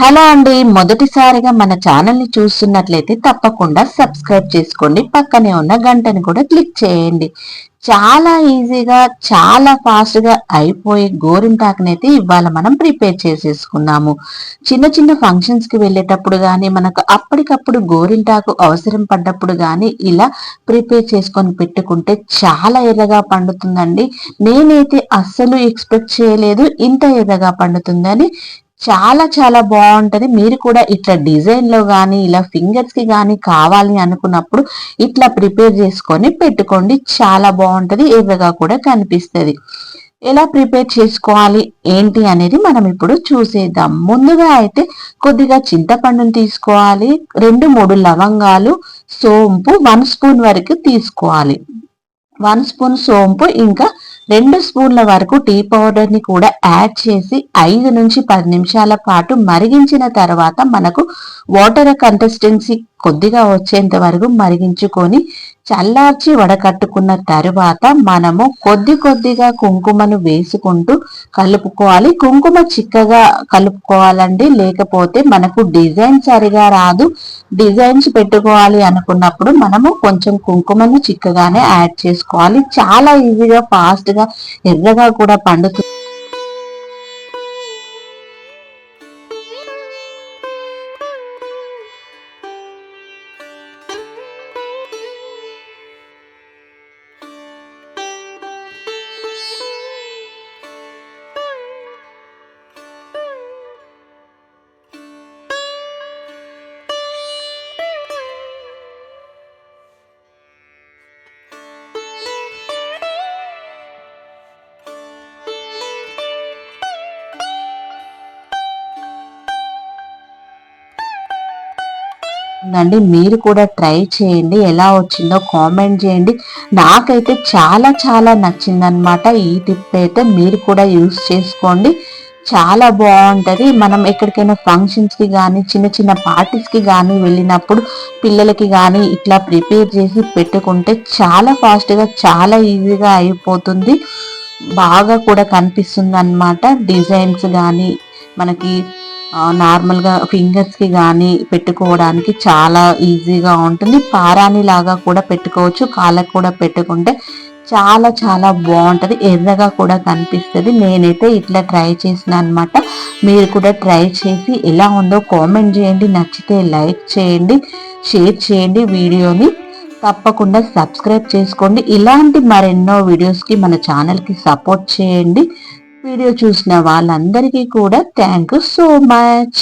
Hello అండి. మొదటిసారిగా మన ఛానల్ని చూస్తున్నట్లయితే తప్పకుండా సబ్స్క్రైబ్ చేసుకోండి. పక్కనే ఉన్న గంటని కూడా క్లిక్ చేయండి. చాలా ఈజీగా చాలా ఫాస్ట్గా అయిపోయే గోరింటాకునైతే ఇవాళ మనం ప్రిపేర్ చేసేసుకున్నాము. చిన్న చిన్న ఫంక్షన్స్కి వెళ్ళేటప్పుడు కానీ మనకు అప్పటికప్పుడు గోరింటాకు అవసరం పడ్డప్పుడు కానీ ఇలా ప్రిపేర్ చేసుకొని పెట్టుకుంటే చాలా ఎర్రగా పండుతుందండి. నేనైతే అస్సలు ఎక్స్పెక్ట్ చేయలేదు. ఇంత ఎర్రగా పండుతుందని చాలా చాలా బాగుంటది. మీరు కూడా ఇట్లా డిజైన్లో గానీ ఇలా ఫింగర్స్కి గానీ కావాలి అనుకున్నప్పుడు ఇట్లా ప్రిపేర్ చేసుకొని పెట్టుకోండి. చాలా బాగుంటది. ఎర్రగా కూడా కనిపిస్తుంది. ఎలా ప్రిపేర్ చేసుకోవాలి? ఏంటి అనేది మనం ఇప్పుడు చూసేద్దాం. ముందుగా అయితే కొద్దిగా చింతపండును తీసుకోవాలి. రెండు మూడు లవంగాలు సోంపు వన్ స్పూన్ వరకు తీసుకోవాలి. వన్ స్పూన్ సోంపు ఇంకా రెండు స్పూన్ల వరకు టీ పౌడర్ని కూడా యాడ్ చేసి ఐదు నుంచి పది నిమిషాల పాటు మరిగించిన తర్వాత మనకు వాటర్ కన్సిస్టెన్సీ కొద్దిగా వచ్చేంత వరకు మరిగించుకొని చల్లార్చి వడకట్టుకున్న తరువాత మనము కొద్ది కొద్దిగా కుంకుమను వేసుకుంటూ కలుపుకోవాలి. కుంకుమ చిక్కగా కలుపుకోవాలండి. లేకపోతే మనకు డిజైన్ సరిగా రాదు. డిజైన్స్ పెట్టుకోవాలి అనుకున్నప్పుడు మనము కొంచెం కుంకుమను చిక్కగానే యాడ్ చేసుకోవాలి. చాలా ఈజీగా ఫాస్ట్గా ఎర్రగా కూడా పండుతుంది. ఉందండి. మీరు కూడా ట్రై చేయండి. ఎలా వచ్చిందో కామెంట్ చేయండి. నాకైతే చాలా చాలా నచ్చిందనమాట ఈ టిప్ అయితే మీరు కూడా యూస్ చేసుకోండి. చాలా బాగుంటుంది. మనం ఎక్కడికైనా ఫంక్షన్స్కి కానీ చిన్న చిన్న పార్టీస్కి కానీ వెళ్ళినప్పుడు పిల్లలకి కానీ ఇట్లా ప్రిపేర్ చేసి పెట్టుకుంటే చాలా ఫాస్ట్గా చాలా ఈజీగా అయిపోతుంది. బాగా కూడా కనిపిస్తుంది అనమాట డిజైన్స్ కానీ మనకి నార్మల్గా ఫింగర్స్కి కానీ పెట్టుకోవడానికి చాలా ఈజీగా ఉంటుంది. పారాని లాగా కూడా పెట్టుకోవచ్చు. కాళ్ళకు కూడా పెట్టుకుంటే చాలా చాలా బాగుంటుంది. ఎర్రగా కూడా కనిపిస్తుంది. నేనైతే ఇట్లా ట్రై చేసిన అనమాట మీరు కూడా ట్రై చేసి ఎలా ఉందో కామెంట్ చేయండి. నచ్చితే లైక్ చేయండి షేర్ చేయండి వీడియోని. తప్పకుండా సబ్స్క్రైబ్ చేసుకోండి. ఇలాంటి మరెన్నో వీడియోస్కి మన ఛానల్కి సపోర్ట్ చేయండి. వీడియో చూసిన వాళ్ళందరికీ కూడా థ్యాంక్ యూ సో మచ్